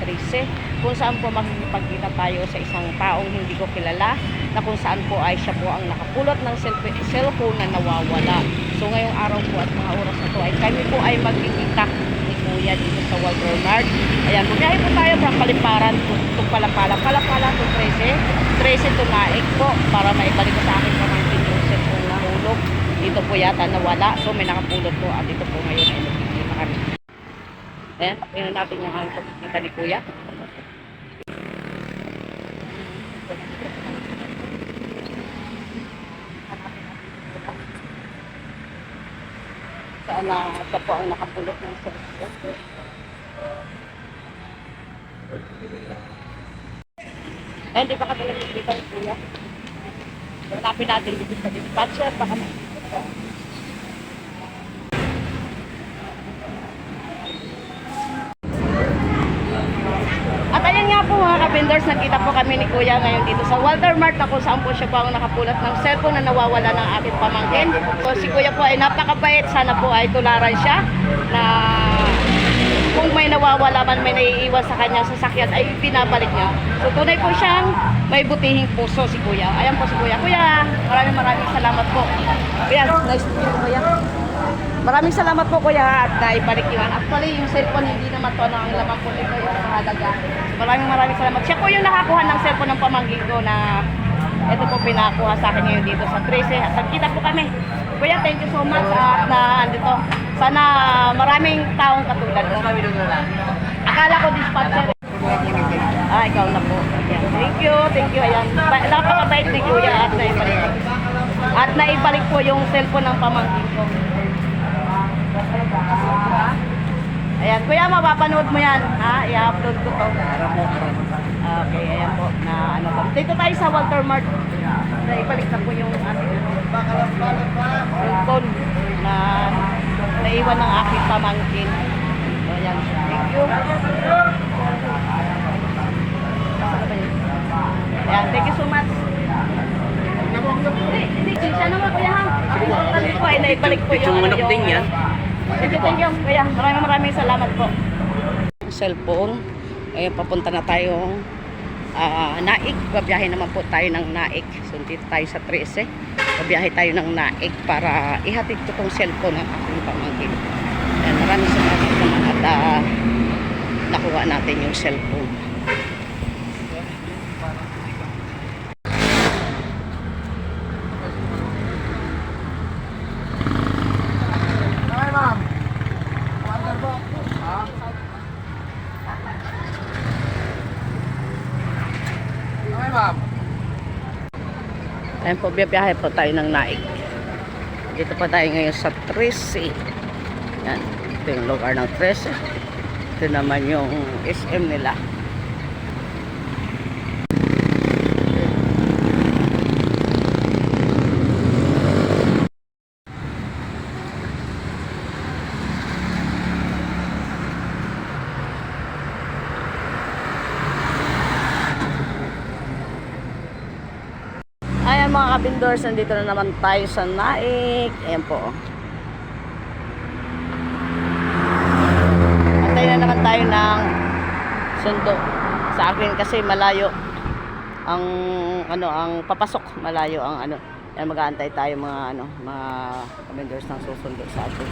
13 kung saan po makikipagkita tayo sa isang taong hindi ko kilala na kung saan po ay siya po ang nakapulot ng cellphone na nawawala. So ngayong araw po at mga oras na to ay kami po ay magkikita ni Kuya dito sa Walter Mart. Ayan, bumiyahe po tayo from Paliparan to, Palapala. Palapala to 13. 13 to Naik po para maibalik ko sa akin pamangkin yung cellphone na hulog. Dito po yata nawala. So may nakapulot po at dito po ngayon ay. Ayan, tingnan natin yung aming pagkikita ni Kuya. Sana siya po ang nakapulot ng cellphone. Eh, di ba kami nagkikita ni Kuya? Hanapin natin dito sa dispatcher. Baka may... At ayun kabinders, nakita po kami ni Kuya ngayon dito sa Walter Mart na kung saan po siya po ang nakapulat ng cellphone na nawawala ng aking pamangkin. So si Kuya po ay napakabait, sana po ay tularan siya na kung may nawawala man, may naiiwan sa kanyang sasakyan ay pinabalik niya. So tunay po siyang may butihing puso si Kuya. Ayan po si Kuya. Kuya, maraming maraming salamat po. Kuya, nice to meet you Kuya. Maraming salamat po kuya at naibalik yun. Actually, yung cellphone hindi naman to ang laman po nito yung mahalaga. Maraming maraming salamat. Siya po yung nakakuha ng cellphone ng pamangkin ko na ito po pinakuha sa akin ngayon dito sa 13. At nagkita po kami. Kuya, thank you so much at na andito. Sana maraming taong katulad mo. Akala ko dispatcher. Ah, ikaw na po. Thank you, thank you. Ayan. Ba- Napakabait ni Kuya at naibalik. At naibalik po yung cellphone ng pamangkin ko. Ayan, kuya, mapapanood mo yan. Ha? I-upload ko to. Okay, ayan po. Na, ano po. Dito tayo sa Walter Mart. Naibalik na po yung ating cellphone na naiwan ng aking pamangkin. So, ayan. Thank you. Yun? Ayan, thank you so much. Hindi, hindi. Siya naman, kuya, ha? Importante po ay naibalik po yung... Yung manok din yan. Thank you, thank. Kuya, maraming maraming salamat po. Cellphone. Ngayon, papunta na tayo ah, Naik. Babiyahe naman po tayo ng Naik. So, dito tayo sa 13. Babiyahe tayo ng Naik para ihatid ko tong cellphone ng aking pamangkin. Maraming salamat naman at ah, nakuha natin yung cellphone. Okay, ma'am. Ayan po, biyahe po tayo ng Naik. Dito pa tayo ngayon sa 13. Yan. Ito yung lugar ng 13. Ito naman yung SM nila. Lavendors, nandito na naman tayo sa Naik. Ayan po. Antay na naman tayo ng sundo. Sa akin kasi malayo ang ano ang papasok malayo ang ano yan mag-aantay tayo mga ano mga vendors ng susundo sa atin